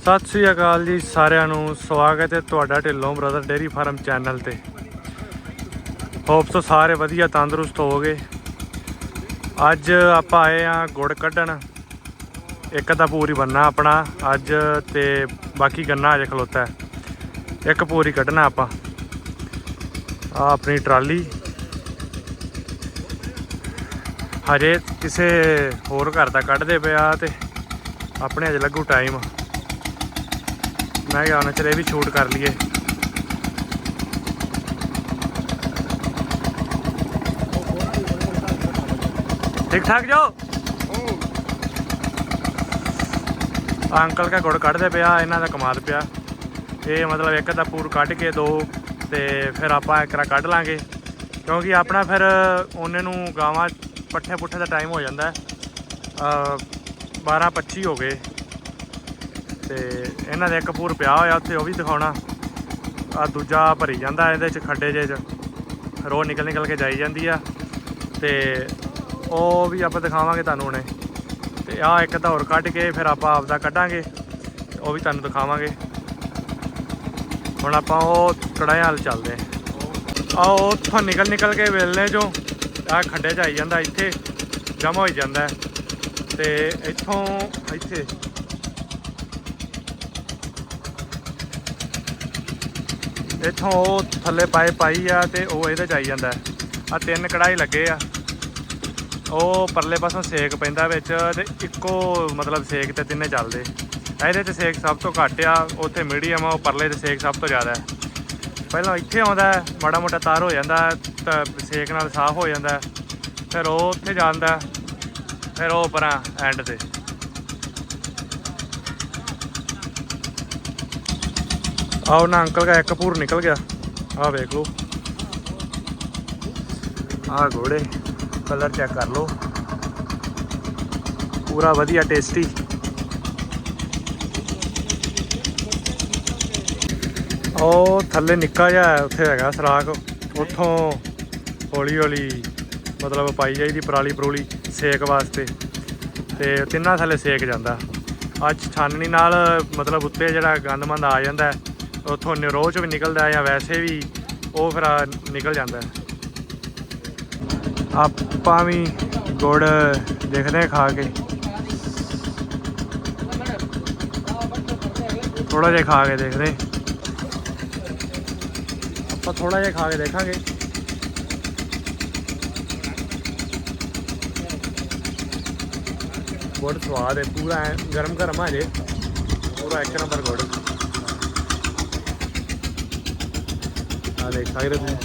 ਸਤਿ ਸ੍ਰੀ ਅਕਾਲ ਜੀ ਸਾਰਿਆਂ ਨੂੰ, ਸਵਾਗਤ ਹੈ ਤੁਹਾਡਾ Dhillon brother dairy farm channel ਤੇ। ਹੋਪ ਸਾਰੇ ਵਧੀਆ, ਤੰਦਰੁਸਤ ਹੋਵੋਗੇ। ਅੱਜ ਆਪਾਂ ਆਏ ਆ ਗੁੜ ਕੱਢਣ। ਇੱਕ ਤਾਂ ਪੂਰੀ ਬੰਨਾ ਆਪਣਾ, ਅੱਜ ਤੇ ਬਾਕੀ ਗੰਨਾ ਅਜੇ ਖਲੋਤਾ ਹੈ। ਇੱਕ ਪੂਰੀ ਕੱਢਣਾ ਆਪਾਂ। ਆ ਆਪਣੀ ਟਰਾਲੀ। ਹਜੇ ਕਿਸੇ ਹੋਰ ਘਰ ਦਾ ਕੱਢਦੇ ਪਿਆ ਤੇ ਆਪਣੇ ਅਜੇ ਲੱਗੂ ਟਾਈਮ ਮੈਂ ਕਿਹਾ ਉਹਨਾਂ ਚਲੇ ਵੀ ਸ਼ੂਟ ਕਰ ਲਈਏ। ਠੀਕ ਠਾਕ ਜੋ? ਅੰਕਲ ਕਾ ਗੁੜ ਕੱਢਦੇ ਪਿਆ, ਇਹਨਾਂ ਦਾ ਕਮਾਲ ਪਿਆ। ਇਹ ਮਤਲਬ ਇੱਕ ਤਾਂ ਪੂਰ ਕੱਢ ਕੇ ਦੋ, ਤੇ ਫਿਰ ਆਪਾਂ ਇੱਕ ਰਾ ਕੱਢ ਲਾਂਗੇ। ਕਿਉਂਕਿ ਆਪਣਾ ਫਿਰ ਉਹਨੇ ਨੂੰ ਗਾਵਾਂ ਪੱਠੇ ਪੁੱਠੇ ਦਾ ਟਾਈਮ ਹੋ ਜਾਂਦਾ। ਹੈ 12 25 ਹੋ ਗਏ। ਤੇ ਇਹਨਾਂ ਦੇ ਇੱਕ ਪੂਰ ਪਿਆ ਹੋਇਆ ਉੱਥੇ, ਉਹ ਵੀ ਦਿਖਾਉਣਾ। ਆ ਦੂਜਾ ਭਰੀ ਜਾਂਦਾ ਇਹਦੇ ਚ, ਖੱਡੇ ਜੇ ਚ। ਰੋ ਨਿਕਲ ਨਿਕਲ ਕੇ ਜਾਈ ਜਾਂਦੀ ਆ। ਤੇ ਉਹ ਵੀ ਆਪਾਂ ਦਿਖਾਵਾਂਗੇ ਤੁਹਾਨੂੰ ਹੁਣੇ। ਤੇ ਆ ਇੱਕ ਤਾਂ ਹੋਰ ਕੱਢ ਕੇ ਫਿਰ ਆਪਾਂ ਆਪਦਾ ਕੱਢਾਂਗੇ। ਉਹ ਵੀ ਤੁਹਾਨੂੰ ਦਿਖਾਵਾਂਗੇ। ਹੁਣ ਆਪਾਂ ਉਹ ਕੜਾਇਆ ਹਾਲ ਚੱਲਦੇ ਆ ਉਹ ਉੱਥੋਂ ਨਿਕਲ ਨਿਕਲ ਕੇ ਵੇਲਨੇ ਚੋਂ ਆ ਖੱਡੇ ਚ ਆਈ ਜਾਂਦਾ ਇੱਥੇ। ਜਮਾ ਹੋਈ ਜਾਂਦਾ। ਹੈ। ਤੇ ਇੱਥੋਂ ਇੱਥੇ ਇੱਥੋਂ ਉਹ ਥੱਲੇ ਪਾਏ ਪਾਈ ਆ ਤੇ ਉਹ ਇਹਦੇ ਚ ਆਈ ਜਾਂਦਾ ਆ ਤਿੰਨ ਕੜਾਈ ਲੱਗੇ ਆ। ਉਹ ਪਰਲੇ ਪਾਸੋਂ ਸੇਕ ਪੈਂਦਾ ਵਿੱਚ ਤੇ ਇੱਕੋ ਮਤਲਬ ਸੇਕ ਤੇ ਤਿੰਨੇ ਚੱਲਦੇ। ਇਹਦੇ ਤੇ ਸੇਕ ਸਭ ਤੋਂ ਘੱਟ ਆ ਉੱਥੇ ਮੀਡੀਅਮ ਆ ਉਹ ਪਰਲੇ ਤੇ ਸੇਕ ਸਭ ਤੋਂ ਜ਼ਿਆਦਾ ਹੈ। ਪਹਿਲਾਂ ਇੱਥੇ ਆਉਂਦਾ ਮਾੜਾ ਮੋਟਾ ਤਾਰ ਹੋ ਜਾਂਦਾ ਹੈ, ਤਾਂ ਸੇਕ ਨਾਲ ਸਾਫ਼ ਹੋ ਜਾਂਦਾ ਫਿਰ ਉਹ ਉੱਥੇ ਜਾਂਦਾ ਫਿਰ ਉਹ ਪਰਾਂ ਐਂਡ ਤੇ। ਆਓ ਨਾ ਅੰਕਲ ਦਾ ਇੱਕ ਪੂਰ ਨਿਕਲ ਗਿਆ। ਆਹ ਵੇਖ ਲਓ। ਆਹ ਘੋੜੇ ਕਲਰ ਚੈੱਕ ਕਰ ਲਓ। ਪੂਰਾ ਵਧੀਆ ਟੇਸਟੀ ਉਹ ਥੱਲੇ ਨਿੱਕਾ ਜਿਹਾ ਉੱਥੇ ਹੈਗਾ ਸਰਾਖ। ਉੱਥੋਂ ਹੌਲੀ ਹੌਲੀ ਮਤਲਬ ਪਾਈ ਜਾਈਦੀ ਪਰਾਲੀ ਪਰੂਲੀ ਸੇਕ ਵਾਸਤੇ। ਤੇ ਤਿੰਨਾਂ ਥੱਲੇ ਸੇਕ ਜਾਂਦਾ। ਅੱਜ ਛਾਨਣੀ ਨਾਲ ਮਤਲਬ ਉੱਤੇ ਜਿਹੜਾ ਗੰਦਮੰਦ ਆ ਜਾਂਦਾ ਹੈ, ਉੱਥੋਂ ਨਿਰੋਚ ਵੀ ਨਿਕਲਦਾ ਹੈ ਜਾਂ ਵੈਸੇ ਵੀ ਉਹ ਫਿਰ ਨਿਕਲ ਜਾਂਦਾ ਆਪਾਂ ਵੀ ਗੁੜ ਦੇਖਦੇ ਹਾਂ ਖਾ ਕੇ। ਥੋੜਾ ਜਿਹਾ ਖਾ ਕੇ ਦੇਖਦੇ ਆਪਾਂ ਥੋੜਾ ਜਿਹਾ ਖਾ ਕੇ ਦੇਖਾਂਗੇ। ਗੁੜ ਸਵਾਦ ਹੈ, ਪੂਰਾ ਗਰਮ ਗਰਮ ਆ ਜੇ। ਪੂਰਾ ਇੱਕ ਨੰਬਰ ਗੁੜ। ਆ ਦੇਖ ਸਕਦੇ ਤੁਸੀਂ।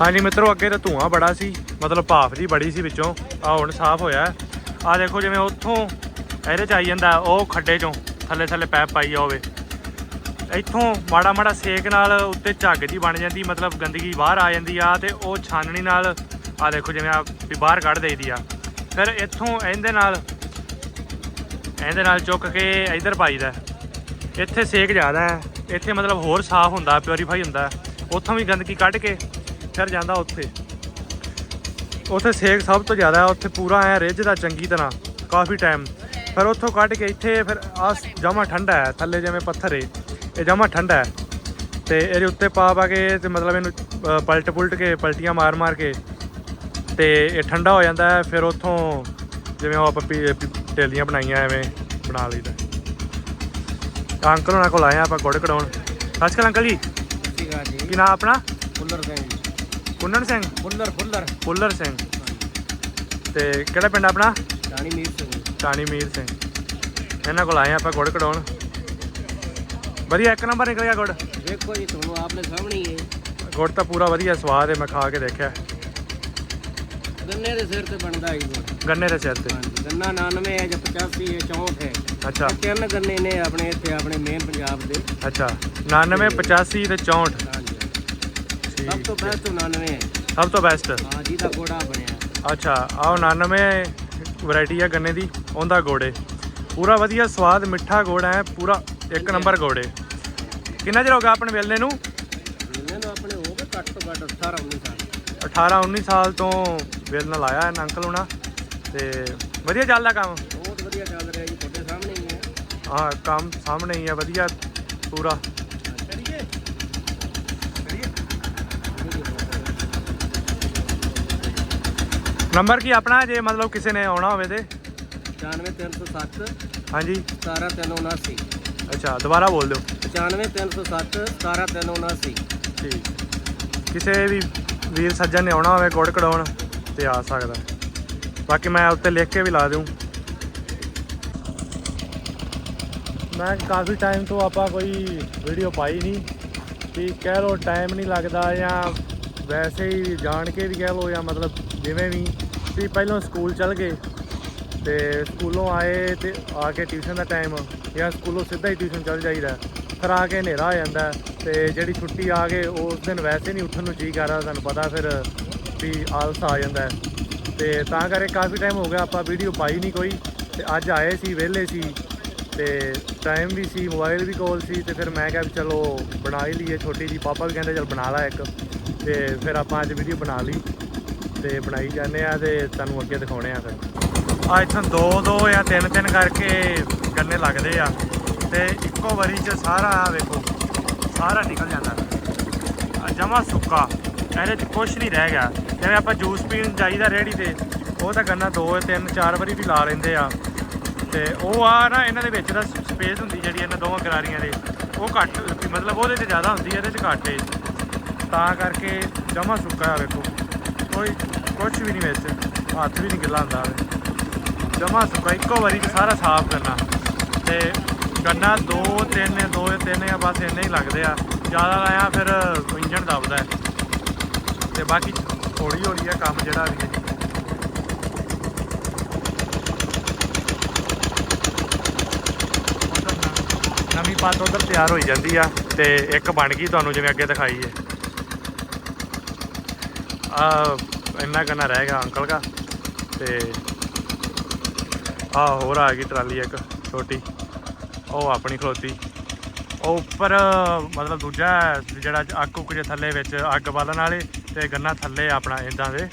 ਹਾਂਜੀ ਮਿੱਤਰੋ, ਅੱਗੇ ਤਾਂ ਧੂਆਂ ਬੜਾ ਸੀ। ਮਤਲਬ ਭਾਫ ਜੀ ਬੜੀ ਸੀ ਵਿੱਚੋਂ। ਆ ਹੁਣ ਸਾਫ਼ ਹੋਇਆ। ਆ ਦੇਖੋ ਜਿਵੇਂ ਉੱਥੋਂ ਇਹਦੇ ਚ ਆਈ ਜਾਂਦਾ, ਉਹ ਖੱਡੇ ਚੋਂ ਥੱਲੇ ਥੱਲੇ ਪੈਪ ਪਾਈ ਆ ਹੋਵੇ ਇੱਥੋਂ ਮਾੜਾ ਮਾੜਾ ਸੇਕ ਨਾਲ ਉੱਤੇ ਝੱਗ ਜੀ ਬਣ ਜਾਂਦੀ, ਮਤਲਬ ਗੰਦਗੀ ਬਾਹਰ ਆ ਜਾਂਦੀ ਆ ਤੇ ਉਹ ਛਾਨਣੀ ਨਾਲ ਆ ਦੇਖੋ ਜਿਵੇਂ ਆ ਵੀ ਬਾਹਰ ਕੱਢ ਦੇਈਦੀ ਆ। ਫਿਰ ਇੱਥੋਂ ਇਹਦੇ ਨਾਲ ਇਹਦੇ ਨਾਲ ਚੁੱਕ ਕੇ ਇੱਧਰ ਪਾਈਦਾ। ਇੱਥੇ ਸੇਕ ਜ਼ਿਆਦਾ ਹੈ। ਇੱਥੇ ਮਤਲਬ ਹੋਰ ਸਾਫ਼ ਹੁੰਦਾ ਪਿਓਰੀਫਾਈ ਹੁੰਦਾ ਉੱਥੋਂ ਵੀ ਗੰਦਗੀ ਕੱਢ ਕੇ ਫਿਰ ਜਾਂਦਾ ਉੱਥੇ। ਉੱਥੇ ਸੇਕ ਸਭ ਤੋਂ ਜ਼ਿਆਦਾ ਉੱਥੇ ਪੂਰਾ ਐ ਰਿੱਝਦਾ ਚੰਗੀ ਤਰ੍ਹਾਂ, ਕਾਫੀ ਟਾਈਮ ਫਿਰ ਉੱਥੋਂ ਕੱਢ ਕੇ ਇੱਥੇ ਫਿਰ ਆ ਜਮਾ ਠੰਡਾ ਹੈ। ਥੱਲੇ ਜਿਵੇਂ ਪੱਥਰ ਏ, ਇਹ ਜਮਾ ਠੰਡਾ ਹੈ। ਤੇ ਇਹਦੇ ਉੱਤੇ ਪਾ ਪਾ ਕੇ ਤੇ ਮਤਲਬ ਇਹਨੂੰ ਪਲਟ ਪੁਲਟ ਕੇ, ਪਲਟੀਆਂ ਮਾਰ ਮਾਰ ਕੇ ਤੇ ਇਹ ਠੰਡਾ ਹੋ ਜਾਂਦਾ ਹੈ। ਫਿਰ ਉੱਥੋਂ ਜਿਵੇਂ ਉਹ ਆਪਾਂ ਪੀ- ਟੇਲੀਆਂ ਬਣਾਈਆਂ ਐਵੇਂ ਬਣਾ ਲਈਦਾ ਤਾਂ। ਅੰਕਲ ਉਹਨਾਂ ਕੋਲ ਆਏ ਆਪਾਂ ਗੁੜ ਕਢਾਉਣ। ਸਤਿ ਸ਼੍ਰੀ ਅਕਾਲ ਅੰਕਲ ਜੀ। ਜੀ। ਕੀ ਨਾਮ ਆਪਣਾ? ਫੁੱਲਰ ਸਿੰਘ ਕੁੰਨਣ ਸਿੰਘ। ਫੁੱਲਰ ਫੁੱਲਰ। ਫੁੱਲਰ ਸਿੰਘ। ਤੇ ਕਿਹੜਾ ਪਿੰਡ ਆਪਣਾ? ਰਾਣੀ ਮੀਰ ਸਿੰਘ ਟਾਣੀ ਮੀਰ ਸਿੰਘ। ਇਹਨਾਂ ਕੋਲ ਆਏ ਆਪਾਂ ਗੁੜ ਕਢਾਉਣ। ਵਧੀਆ ਇੱਕ ਨੰਬਰ ਨਿਕਲ ਗਿਆ ਗੁੜ। ਦੇਖੋ ਜੀ ਤੁਹਾਨੂੰ ਆਪਨੇ ਸਾਹਮਣੇ ਹੀ ਹੈ। ਗੁੜ ਤਾਂ ਪੂਰਾ ਵਧੀਆ ਸਵਾਦ ਹੈ ਮੈਂ ਖਾ ਕੇ ਦੇਖਿਆ। ਗੰਨੇ ਦੇ ਸਿਰ ਤੇ ਬਣਦਾ ਹੀ ਗੁੜ। ਗੰਨੇ ਦੇ ਸਿਰ ਤੇ? ਹਾਂਜੀ ਗੰਨਾ 99 ਹੈ ਜਾਂ 85 ਹੈ 64 ਹੈ। ਅੱਛਾ। ਇਹ ਤਿੰਨ ਗੰਨੇ ਨੇ ਆਪਣੇ ਇੱਥੇ ਆਪਣੇ ਮੇਨ ਪੰਜਾਬ ਦੇ। ਅੱਛਾ 99 85 ਤੇ 64 ਹਾਂਜੀ। ਸਭ ਠੀਕ ਤੋਂ ਬੈਸਟ 99 ਹੈ। ਸਭ ਤੋਂ ਬੈਸਟ ਹਾਂ ਜਿਹਦਾ ਗੋੜਾ ਬਣਿਆ। ਅੱਛਾ ਆਹ 99 ਵੈਰਾਈਟੀ ਆ ਗੰਨੇ ਦੀ ਉਹਦਾ ਗੋੜੇ। ਪੂਰਾ ਵਧੀਆ ਸਵਾਦ ਮਿੱਠਾ ਗੋੜ ਹੈ ਪੂਰਾ ਇੱਕ ਨੰਬਰ ਗੋੜੇ। ਕਿੰਨਾ ਚਿਰ ਹੋ ਗਿਆ ਆਪਣੇ ਵੇਲਣੇ ਨੂੰ? ਇਹਨਾਂ ਨੂੰ ਆਪਣੇ ਹੋ ਗਏ ਘੱਟ ਤੋਂ ਘੱਟ 18 19 ਸਾਲ। 18 19 ਸਾਲ ਤੋਂ ਵੇਲ ਨਾਲ ਆਇਆ ਇਹਨਾਂ ਅੰਕਲ ਹੋਣਾ। ਤੇ ਵਧੀਆ ਚੱਲਦਾ ਕੰਮ? ਬਹੁਤ ਵਧੀਆ ਚੱਲ ਰਿਹਾ ਜੀ ਤੁਹਾਡੇ ਸਾਹਮਣੇ ਹੀ ਹੈ। ਹਾਂ ਕੰਮ ਸਾਹਮਣੇ ਹੀ ਆ ਵਧੀਆ ਪੂਰਾ। ਨੰਬਰ ਕੀ ਆਪਣਾ ਜੇ ਮਤਲਬ ਕਿਸੇ ਨੇ ਆਉਣਾ ਹੋਵੇ ਤੇ? 95307 ਹਾਂਜੀ। 17379 ਅੱਛਾ ਦੁਬਾਰਾ ਬੋਲ ਦਿਓ। 95307 17379 ਠੀਕ। ਕਿਸੇ ਵੀ ਵੀਰ ਸੱਜਣ ਨੇ ਆਉਣਾ ਹੋਵੇ ਗੁੜ ਕਢਾਉਣ ਤੇ ਆ ਸਕਦਾ। ਬਾਕੀ ਮੈਂ ਉੱਤੇ ਲਿਖ ਕੇ ਵੀ ਲਾ ਦਊਂ ਮੈਂ ਕਾਫੀ ਟਾਈਮ ਤੋਂ ਆਪਾਂ ਕੋਈ ਵੀਡੀਓ ਪਾਈ ਨਹੀਂ ਕਿ ਕਹਿ ਲੋ ਟਾਈਮ ਨਹੀਂ ਲੱਗਦਾ ਜਾਂ ਵੈਸੇ ਹੀ ਜਾਣ ਕੇ ਵੀ ਕਹਿ ਲੋ ਜਾਂ ਮਤਲਬ ਜਿਵੇਂ ਵੀ। ਵੀ ਪਹਿਲਾਂ ਸਕੂਲ ਚੱਲ ਗਏ ਤੇ ਸਕੂਲੋਂ ਆਏ ਤੇ ਆ ਕੇ ਟਿਊਸ਼ਨ ਦਾ ਟਾਈਮ ਜਾਂ ਸਕੂਲੋਂ ਸਿੱਧਾ ਹੀ ਟਿਊਸ਼ਨ ਚੱਲ ਜਾਈਦਾ। ਫਿਰ ਆ ਕੇ ਹਨੇਰਾ ਹੋ ਜਾਂਦਾ ਤੇ ਜਿਹੜੀ ਛੁੱਟੀ ਆ ਗਏ ਉਸ ਦਿਨ ਵੈਸੇ ਨਹੀਂ ਉੱਠਣ ਨੂੰ ਜੀ ਕਰਦਾ ਤੁਹਾਨੂੰ ਪਤਾ ਫਿਰ ਵੀ ਆਲਸ ਆ ਜਾਂਦਾ। ਤੇ ਤਾਂ ਕਰਕੇ ਕਾਫੀ ਟਾਈਮ ਹੋ ਗਿਆ, ਆਪਾਂ ਵੀਡੀਓ ਪਾਈ ਨਹੀਂ ਕੋਈ। ਤੇ ਅੱਜ ਆਏ ਸੀ, ਵਿਹਲੇ ਸੀ। ਤੇ ਟਾਈਮ ਵੀ ਸੀ ਮੋਬਾਈਲ ਵੀ ਕੋਲ ਸੀ। ਤੇ ਫਿਰ ਮੈਂ ਕਿਹਾ ਵੀ ਚਲੋ ਬਣਾ ਹੀ ਲਈਏ, ਛੋਟੀ ਜੀ ਪਾਪਾ ਵੀ ਕਹਿੰਦੇ ਚਲ ਬਣਾ ਲੈ ਇੱਕ। ਤੇ ਫਿਰ ਆਪਾਂ ਅੱਜ ਵੀਡੀਓ ਬਣਾ ਲਈ। ਤੇ ਬਣਾਈ ਜਾਂਦੇ ਆ ਤੇ ਤੁਹਾਨੂੰ ਅੱਗੇ ਦਿਖਾਉਣੇ ਆ ਫਿਰ। ਆ ਇੱਥੋਂ ਦੋ ਦੋ ਜਾਂ ਤਿੰਨ ਤਿੰਨ ਕਰਕੇ ਗੰਨੇ ਲੱਗਦੇ ਆ। ਤੇ ਇੱਕੋ ਵਾਰੀ ਚ ਸਾਰਾ ਵੇਖੋ, ਸਾਰਾ ਨਿਕਲ ਜਾਂਦਾ। ਆ ਜਮਾ ਸੁੱਕਾ। ਇਹਦੇ ਚ ਕੁਝ ਨਹੀਂ ਰਹਿ ਗਿਆ। ਜਿਵੇਂ ਆਪਾਂ ਜੂਸ ਪੀਣ ਜਾਈਦਾ ਰੇੜੀ ਤੇ, ਉਹ ਤਾਂ ਗੰਨਾ ਦੋ ਤਿੰਨ, ਚਾਰ ਵਾਰੀ ਵੀ ਲਾ ਲੈਂਦੇ ਆ। ਤੇ ਉਹ ਆ ਨਾ, ਇਹਨਾਂ ਦੇ ਵਿੱਚ ਦਾ ਸਪੇਸ ਹੁੰਦੀ ਜਿਹੜੀ ਇਹਨਾਂ ਦੋਵਾਂ ਗਰਾਰੀਆਂ ਦੇ, ਉਹ ਘੱਟ, ਮਤਲਬ ਉਹਦੇ ਤੇ ਜ਼ਿਆਦਾ ਹੁੰਦੀ ਇਹਦੇ ਚ ਘੱਟ ਏ। ਤਾਂ ਕਰਕੇ ਜਮਾ ਸੁੱਕਾ ਆ ਵੇਖੋ। ਕੋਈ ਕੁਝ ਵੀ ਨਹੀਂ ਵਿੱਚ, ਹੱਥ ਵੀ ਨਹੀਂ ਗਿੱਲਾ ਹੁੰਦਾ ਜਮਾ ਸੁੱਕਾ, ਇੱਕੋ ਵਾਰੀ ਚ ਸਾਰਾ ਸਾਫ਼ ਕਰਨਾ। ਤੇ ਗੰਨਾ ਦੋ, ਤਿੰਨ ਦੋ ਤਿੰਨ ਆ ਬਸ ਇੰਨੇ ਹੀ ਲੱਗਦੇ ਆ। ਜ਼ਿਆਦਾ ਲਾਇਆ ਫਿਰ ਇੰਜਣ ਦਬਦਾ। ਹੈ। ਤੇ ਬਾਕੀ ਹੌਲੀ ਹੌਲੀ ਆ ਕੰਮ ਜਿਹੜਾ ਵੀ ਹੈ ਉੱਧਰ ਨਵੀਂ ਪੱਤ ਉਧਰ ਤਿਆਰ ਹੋਈ ਜਾਂਦੀ ਆ ਤੇ ਇੱਕ ਬਣ ਗਈ ਤੁਹਾਨੂੰ ਜਿਵੇਂ ਅੱਗੇ ਦਿਖਾਈ ਹੈ। ਆ, ਇੰਨਾ ਕਨਾ ਰਹਿ ਗਿਆ ਅੰਕਲ ਦਾ ਤੇ ਆ ਹੋਰ ਆ ਗਈ ਟਰਾਲੀ ਇੱਕ ਛੋਟੀ, ਉਹ ਆਪਣੀ ਖਲੋਤੀ। ਉਹ ਉੱਪਰ, ਮਤਲਬ ਦੂਜਾ ਹੈ, ਜਿਹੜਾ ਅੱਗ ਉੱਕ ਜੇ ਥੱਲੇ ਵਿੱਚ ਅੱਗ ਬਾਲਣ ਵਾਲੇ ਤੇ ਗੰਨਾ ਥੱਲੇ ਆਪਣਾ ਇਦਾਂ ਦੇ।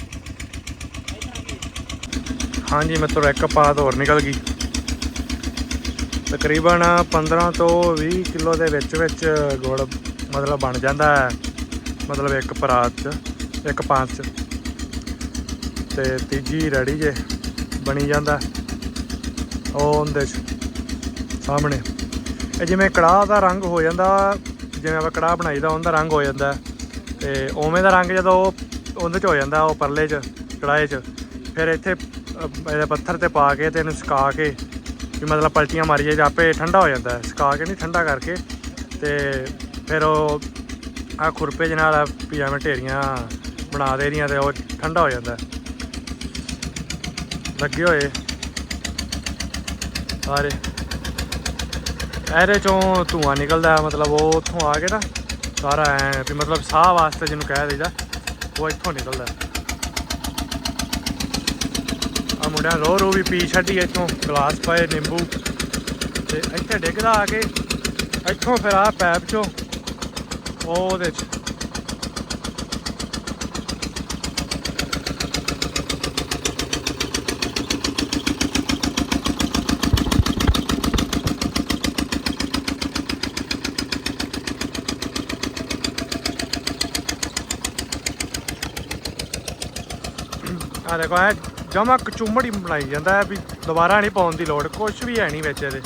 ਹਾਂਜੀ, ਮਿੱਤਰੋ, ਇੱਕ ਪਾਤ ਹੋਰ ਨਿਕਲ ਗਈ। ਤਕਰੀਬਨ 15 ਤੋਂ 20 ਕਿਲੋ ਦੇ ਵਿੱਚ ਵਿੱਚ ਗੁੜ, ਮਤਲਬ ਬਣ ਜਾਂਦਾ ਹੈ। ਮਤਲਬ ਇੱਕ ਪਰਾਤ ਚ, ਇੱਕ ਪਾਤ ਚ। ਤੇ ਤੀਜੀ ਰੈਡੀ ਜੇ, ਬਣੀ ਜਾਂਦਾ। ਉਹ ਉਹਦੇ ਚ, ਸਾਹਮਣੇ। ਇਹ ਜਿਵੇਂ ਕੜਾਹ ਦਾ ਰੰਗ ਹੋ ਜਾਂਦਾ, ਜਿਵੇਂ ਆਪਾਂ ਕੜਾਹ ਬਣਾਈਦਾ, ਉਹਦਾ ਰੰਗ ਹੋ ਜਾਂਦਾ। ਤੇ ਉਵੇਂ ਦਾ ਰੰਗ ਜਦੋਂ ਉਹ ਉਹਦੇ ਚ ਹੋ ਜਾਂਦਾ, ਉਹ ਪਰਲੇ ਚ, ਕੜਾਹੇ ਚ, ਫਿਰ ਇੱਥੇ ਇਹਦੇ ਪੱਥਰ ਤੇ ਪਾ ਕੇ ਤੇ ਇਹਨੂੰ ਸੁਕਾ ਕੇ, ਵੀ ਮਤਲਬ ਪਲਟੀਆਂ ਮਾਰੀਏ ਜਾਂ ਆਪੇ ਠੰਡਾ ਹੋ ਜਾਂਦਾ। ਸੁਕਾ ਕੇ ਨਹੀਂ, ਠੰਡਾ ਕਰਕੇ। ਤੇ ਫਿਰ ਉਹ ਆ ਖੁਰਪੇ ਦੇ ਨਾਲ ਵੀ ਐਵੇਂ ਢੇਰੀਆਂ ਬਣਾ ਦੇ ਰਹੀਆਂ ਤੇ ਉਹ ਠੰਡਾ ਹੋ ਜਾਂਦਾ। ਲੱਗੇ ਹੋਏ। ਸਾਰੇ ਇਹਦੇ ਚੋਂ ਧੂਆਂ ਨਿਕਲਦਾ ਹੈ, ਮਤਲਬ ਉਹ ਉੱਥੋਂ ਆ ਕੇ ਨਾ ਸਾਰਾ ਐ ਵੀ ਮਤਲਬ ਸਾਹ ਵਾਸਤੇ ਜਿਹਨੂੰ ਕਹਿ ਦਈਦਾ ਉਹ ਇੱਥੋਂ ਨਿਕਲਦਾ। ਆ ਮੁੰਡਿਆਂ ਰੋ ਰੋ ਵੀ ਪੀ ਛੱਡੀ ਇੱਥੋਂ ਗਲਾਸ ਪਾਏ ਨਿੰਬੂ। ਤੇ ਇੱਥੇ ਡਿੱਗਦਾ ਆ ਕੇ ਇੱਥੋਂ ਫਿਰ ਆ ਪੈਪ ਚੋਂ ਉਹਦੇ ਚ ਆ ਦੇਖੋ ਇਹ ਜਮਾ ਕਚੂਮੜੀ ਬਣਾਈ ਜਾਂਦਾ ਹੈ ਵੀ ਦੁਬਾਰਾ ਨਹੀਂ ਪਾਉਣ ਦੀ ਲੋੜ ਕੁਝ ਵੀ ਹੈ ਨਹੀਂ ਵਿੱਚ ਇਹਦੇ।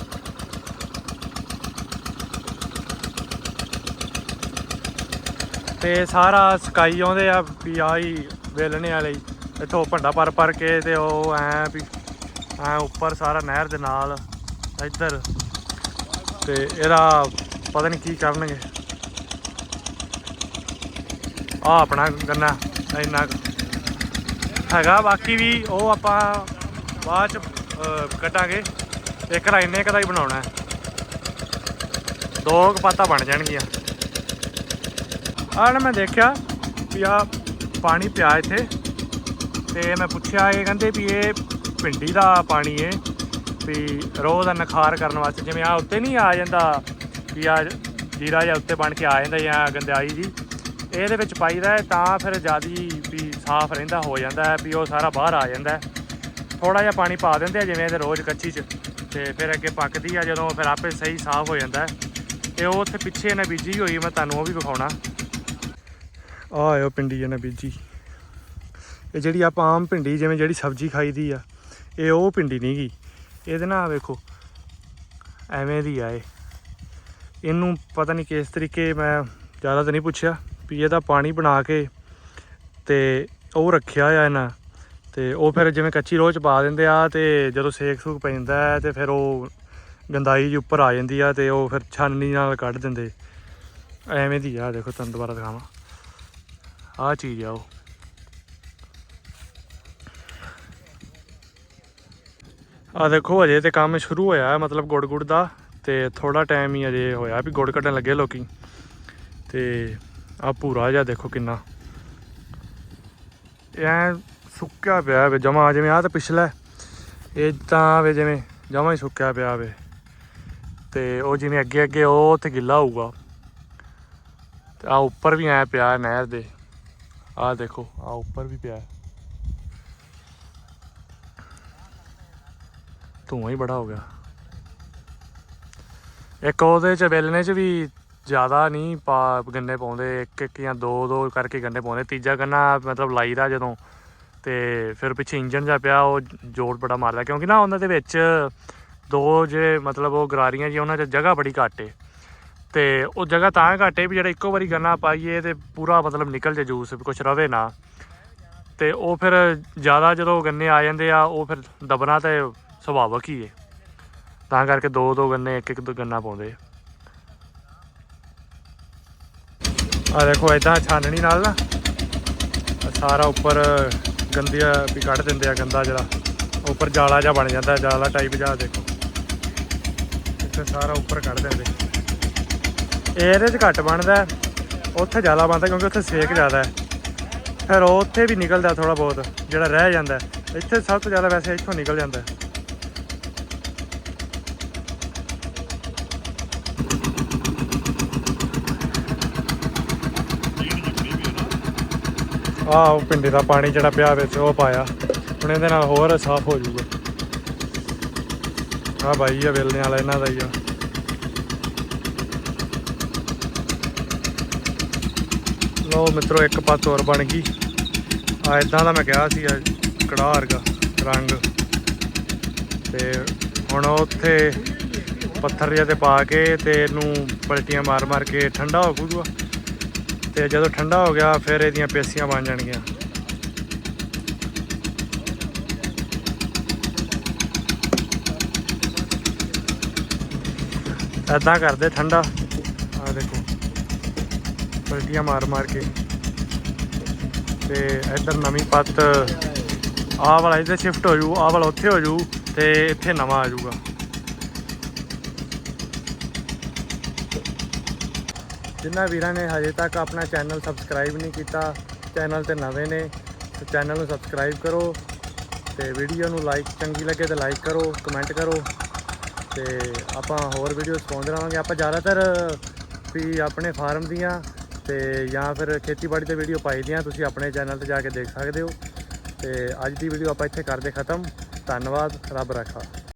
ਤੇ ਸਾਰਾ ਸਕਾਈ ਆਉਂਦੇ ਆ ਵੀ ਆਹੀ ਵੇਲਣੇ ਵਾਲੇ ਇੱਥੋਂ ਭੰਡਾ ਪਰ ਪਰ ਕੇ ਤੇ ਉਹ ਐ ਵੀ ਐ ਉੱਪਰ ਸਾਰਾ ਨਹਿਰ ਦੇ ਨਾਲ, ਇੱਧਰ। ਤੇ ਇਹਦਾ ਪਤਾ ਨਹੀਂ ਕੀ ਕਰਨਗੇ। ਆ ਆਪਣਾ ਗੰਨਾ, ਇੰਨਾ ਹੈਗਾ, ਬਾਕੀ ਵੀ ਉਹ ਆਪਾਂ ਬਾਅਦ ਚ ਕੱਟਾਂਗੇ ਕੱਢਾਂਗੇ। ਇੱਕ ਰਾ ਇੰਨੇ ਕਦਾ ਹੀ ਬਣਾਉਣਾ ਹੈ। ਦੋ ਪਾਤਾ ਬਣ ਜਾਣਗੀਆਂ। ਆਹ ਮੈਂ ਦੇਖਿਆ ਵੀ ਆ ਪਾਣੀ ਪਿਆ ਇੱਥੇ, ਤੇ ਮੈਂ ਪੁੱਛਿਆ, ਇਹ ਕਹਿੰਦੇ ਵੀ ਇਹ ਭਿੰਡੀ ਦਾ ਪਾਣੀ ਏ, ਵੀ ਰੋਜ਼ ਦਾ ਨਖਾਰ ਕਰਨ ਵਾਸਤੇ, ਜਿਵੇਂ ਆ ਉੱਤੇ ਨਹੀਂ ਆ ਜਾਂਦਾ, ਵੀ ਆ ਜੀਰਾ ਜਿਹਾ ਉੱਤੇ ਬਣ ਕੇ ਆ ਜਾਂਦਾ ਜਾਂ ਗੰਦਿਆਈ ਜੀ। ਇਹਦੇ ਵਿੱਚ ਪਾਈਦਾ ਹੈ, ਤਾਂ ਫਿਰ ਜਿਆਦੀ ਵੀ ਸਾਫ਼ ਰਹਿੰਦਾ, ਹੋ ਜਾਂਦਾ ਹੈ, ਵੀ ਉਹ ਸਾਰਾ ਬਾਹਰ ਆ ਜਾਂਦਾ ਥੋੜਾ ਜਿਹਾ ਪਾਣੀ ਪਾ ਦਿੰਦੇ ਆ, ਜਿਵੇਂ ਇਹਦੇ ਰੋਜ਼ ਕੱਚੀ ਚ, ਤੇ ਫਿਰ ਅੱਗੇ ਪੱਕਦੀ ਆ, ਜਦੋਂ ਫਿਰ ਆਪੇ ਸਹੀ ਸਾਫ਼ ਹੋ ਜਾਂਦਾ ਹੈ। ਤੇ ਉਹ ਉੱਥੇ ਪਿੱਛੇ ਇਹਨਾਂ ਬੀਜੀ ਹੋਈ, ਮੈਂ ਤੁਹਾਨੂੰ ਉਹ ਵੀ ਵਿਖਾਉਣਾ। ਆ ਆਇਓ ਪਿੰਡੀ ਇਹਨੇ ਬੀਜੀ। ਇਹ ਜਿਹੜੀ ਆਪਾਂ ਆਮ ਭਿੰਡੀ, ਜਿਵੇਂ ਜਿਹੜੀ ਸਬਜ਼ੀ ਖਾਈਦੀ ਆ, ਇਹ ਉਹ ਭਿੰਡੀ ਨਹੀਂਗੀ ਇਹਦੇ ਨਾਲ ਵੇਖੋ, ਐਵੇਂ ਦੀ ਆ ਇਹ। ਇਹਨੂੰ ਪਤਾ ਨਹੀਂ ਕਿਸ ਤਰੀਕੇ ਮੈਂ ਜ਼ਿਆਦਾ ਤਾਂ ਨਹੀਂ ਪੁੱਛਿਆ। ਵੀ ਇਹਦਾ ਪਾਣੀ ਬਣਾ ਕੇ ਤੇ ਉਹ ਰੱਖਿਆ ਆ ਇਹਨਾਂ। ਤੇ ਉਹ ਫਿਰ ਜਿਵੇਂ ਕੱਚੀ ਰੋਹ ਚ ਪਾ ਦਿੰਦੇ ਆ ਤੇ ਜਦੋਂ ਸੇਕ ਸੂਕ ਪੈਂਦਾ ਹੈ ਤੇ ਫਿਰ ਉਹ ਗੰਦਾਈ ਜੀ ਉੱਪਰ ਆ ਜਾਂਦੀ ਆ ਤੇ ਉਹ ਫਿਰ ਛਾਨਣੀ ਨਾਲ ਕੱਢ ਦਿੰਦੇ। ਐਵੇਂ ਦੀ ਆ ਦੇਖੋ, ਤੁਹਾਨੂੰ ਦੁਬਾਰਾ ਦਿਖਾਵਾਂ। ਆਹ ਚੀਜ਼ ਆ ਉਹ। ਆ ਦੇਖੋ ਅਜੇ ਤੇ ਕੰਮ ਸ਼ੁਰੂ ਹੋਇਆ ਮਤਲਬ ਗੁੜ ਗੁੜ ਦਾ ਤੇ ਥੋੜਾ ਟਾਈਮ ਹੀ ਅਜੇ ਹੋਇਆ ਵੀ ਗੁੜ ਕੱਢਣ ਲੱਗੇ ਲੋਕੀ। ਤੇ ਆ ਪੂਰਾ ਜਿਹਾ ਦੇਖੋ ਕਿੰਨਾ। ਇਹ ਐਂ ਸੁੱਕਿਆ ਪਿਆ ਵੇ ਜਮਾ ਜਿਵੇਂ ਆ ਤਾਂ ਪਿਛਲਾ ਇਹ ਤਾਂ ਵੇ ਜਿਵੇਂ ਜਮਾ ਹੀ ਸੁੱਕਿਆ ਪਿਆ ਵੇ। ਤੇ ਉਹ ਜਿਵੇਂ ਅੱਗੇ ਅੱਗੇ ਉਹ ਤੇ ਗਿੱਲਾ ਹੋਊਗਾ। ਤੇ ਆ ਉੱਪਰ ਵੀ ਐ ਪਿਆ ਨਹਿਰ ਦੇ। ਆ ਦੇਖੋ ਆ ਉੱਪਰ ਵੀ ਪਿਆ। ਹੈ। ਹੀ ਬੜਾ ਹੋ ਗਿਆ। ਇੱਕ ਉਹਦੇ ਚ, ਵੇਲਣੇ ਚ ਵੀ ਜ਼ਿਆਦਾ ਨਹੀਂ ਪਾ ਗੰਨੇ ਪਾਉਂਦੇ, ਇੱਕ ਇੱਕ ਜਾਂ ਦੋ ਦੋ ਕਰਕੇ ਗੰਨੇ ਪਾਉਂਦੇ। ਤੀਜਾ ਗੰਨਾ ਮਤਲਬ ਲਾਈਦਾ ਜਦੋਂ, ਤੇ ਫਿਰ ਪਿੱਛੇ ਇੰਜਨ ਜਾ ਪਿਆ, ਉਹ ਜ਼ੋਰ ਬੜਾ ਮਾਰਦਾ। ਕਿਉਂਕਿ ਨਾ ਉਹਨਾਂ ਦੇ ਵਿੱਚ ਦੋ ਜੇ ਮਤਲਬ ਉਹ ਗਰਾਰੀਆਂ ਜੀ, ਉਹਨਾਂ 'ਚ ਜਗ੍ਹਾ ਬੜੀ ਘੱਟ ਏ। ਤੇ ਉਹ ਜਗ੍ਹਾ ਤਾਂ ਘੱਟ ਏ ਵੀ ਜਿਹੜਾ ਇੱਕੋ ਵਾਰੀ ਗੰਨਾ ਪਾਈਏ ਤੇ ਪੂਰਾ ਮਤਲਬ ਨਿਕਲ ਜੇ ਜੂਸ ਵੀ ਕੁਝ ਰਵੇ ਨਾ। ਤੇ ਉਹ ਫਿਰ ਜ਼ਿਆਦਾ ਜਦੋਂ ਗੰਨੇ ਆ ਜਾਂਦੇ ਆ, ਉਹ ਫਿਰ ਦਬਣਾ ਤੇ ਸੁਭਾਵਕ ਹੀ ਏ। ਤਾਂ ਕਰਕੇ ਦੋ ਦੋ ਗੰਨੇ, ਇੱਕ ਇੱਕ ਦੋ ਗੰਨਾ ਪਾਉਂਦੇ ਆ ਦੇਖੋ ਇਦਾਂ ਛਾਨਣੀ ਨਾਲ ਨਾ ਸਾਰਾ ਉੱਪਰ ਗੰਦੀ ਵੀ ਕੱਢ ਦਿੰਦੇ ਆ ਗੰਦਾ ਜਿਹੜਾ। ਉੱਪਰ ਜਾਲਾ ਜਿਹਾ ਬਣ ਜਾਂਦਾ, ਜਾਲਾ ਟਾਈਪ ਜਿਹਾ ਦੇਖੋ। ਇੱਥੇ ਸਾਰਾ ਉੱਪਰ ਕੱਢ ਦਿੰਦੇ। ਇਹਦੇ 'ਚ ਘੱਟ ਬਣਦਾ ਉੱਥੇ ਜ਼ਿਆਦਾ ਬਣਦਾ ਕਿਉਂਕਿ ਉੱਥੇ ਸੇਕ ਜ਼ਿਆਦਾ ਹੈ। ਫਿਰ ਉਹ ਉੱਥੇ ਵੀ ਨਿਕਲਦਾ ਥੋੜਾ ਬਹੁਤ, ਜਿਹੜਾ ਰਹਿ ਜਾਂਦਾ ਇੱਥੇ ਸਭ ਤੋਂ ਜ਼ਿਆਦਾ ਵੈਸੇ ਇੱਥੋਂ ਨਿਕਲ ਜਾਂਦਾ ਹੈ। ਪਿੰਡੇ ਦਾ ਪਾਣੀ ਜਿਹੜਾ ਪਿਆ ਵਿੱਚ ਉਹ ਪਾਇਆ। ਹੁਣ ਇਹਦੇ ਨਾਲ ਹੋਰ ਸਾਫ਼ ਹੋ ਜਾਊਗਾ ਆ ਬਾਈ ਆ, ਵੇਲਣੇ ਵਾਲਾ ਇਹਨਾਂ ਦਾ ਹੀ ਆ। ਲੋ ਮਿੱਤਰੋ, ਇੱਕ ਪੱਤ ਹੋਰ ਬਣ ਗਈ। ਆ ਇਦਾਂ ਦਾ ਮੈਂ ਕਿਹਾ ਸੀ ਆ, ਕੜਾਹ ਵਰਗਾ ਰੰਗ। ਤੇ ਹੁਣ ਉੱਥੇ ਪੱਥਰ ਜਿਹਾ ਤੇ ਪਾ ਕੇ ਤੇ ਇਹਨੂੰ ਪਲਟੀਆਂ ਮਾਰ ਮਾਰ ਕੇ ਠੰਡਾ ਹੋ ਜਾਊਗਾ। ਤੇ ਜਦੋਂ ਠੰਡਾ ਹੋ ਗਿਆ, ਫਿਰ ਇਹਦੀਆਂ ਪੇਸੀਆਂ ਬਣ ਜਾਣਗੀਆਂ। ਐਦਾਂ ਕਰਦੇ ਠੰਡਾ। ਆ ਦੇਖੋ, ਪਲਟੀਆਂ ਮਾਰ ਮਾਰ ਕੇ। ਤੇ ਇੱਧਰ ਨਵੀਂ ਪੱਤ, ਆਹ ਵਾਲਾ ਇੱਧਰ ਸ਼ਿਫਟ ਹੋ ਜੂ, ਆਹ ਵਾਲਾ ਉੱਥੇ ਹੋ ਜੂ ਤੇ ਇੱਥੇ ਨਵਾਂ ਆ ਜੂਗਾ। ਜਿਨ੍ਹਾਂ ਵੀਰਾਂ ਨੇ ਹਜੇ ਤੱਕ ਆਪਣਾ ਚੈਨਲ ਸਬਸਕ੍ਰਾਈਬ ਨਹੀਂ ਕੀਤਾ, ਚੈਨਲ ਤੇ ਨਵੇਂ ਨੇ, ਤੇ ਚੈਨਲ ਨੂੰ ਸਬਸਕ੍ਰਾਈਬ ਕਰੋ ਤੇ ਵੀਡੀਓ ਨੂੰ ਲਾਈਕ ਚੰਗੀ ਲੱਗੇ ਤਾਂ ਲਾਈਕ ਕਰੋ, ਕਮੈਂਟ ਕਰੋ ਤੇ ਆਪਾਂ ਹੋਰ ਵੀਡੀਓਜ਼ ਪਾਉਂਦੇ ਰਹਾਂਗੇ। ਆਪਾਂ ਜ਼ਿਆਦਾਤਰ ਵੀ ਆਪਣੇ ਫਾਰਮ ਦੀਆਂ ਤੇ ਜਾਂ ਫਿਰ ਖੇਤੀਬਾੜੀ ਤੇ ਵੀਡੀਓ ਪਾਈ ਦੀਆਂ, ਤੁਸੀਂ ਆਪਣੇ ਚੈਨਲ ਤੇ ਜਾ ਕੇ ਦੇਖ ਸਕਦੇ ਹੋ। ਤੇ ਅੱਜ ਦੀ ਵੀਡੀਓ ਆਪਾਂ ਇੱਥੇ ਕਰਦੇ ਖਤਮ। ਧੰਨਵਾਦ, ਰੱਬ ਰੱਖਾ।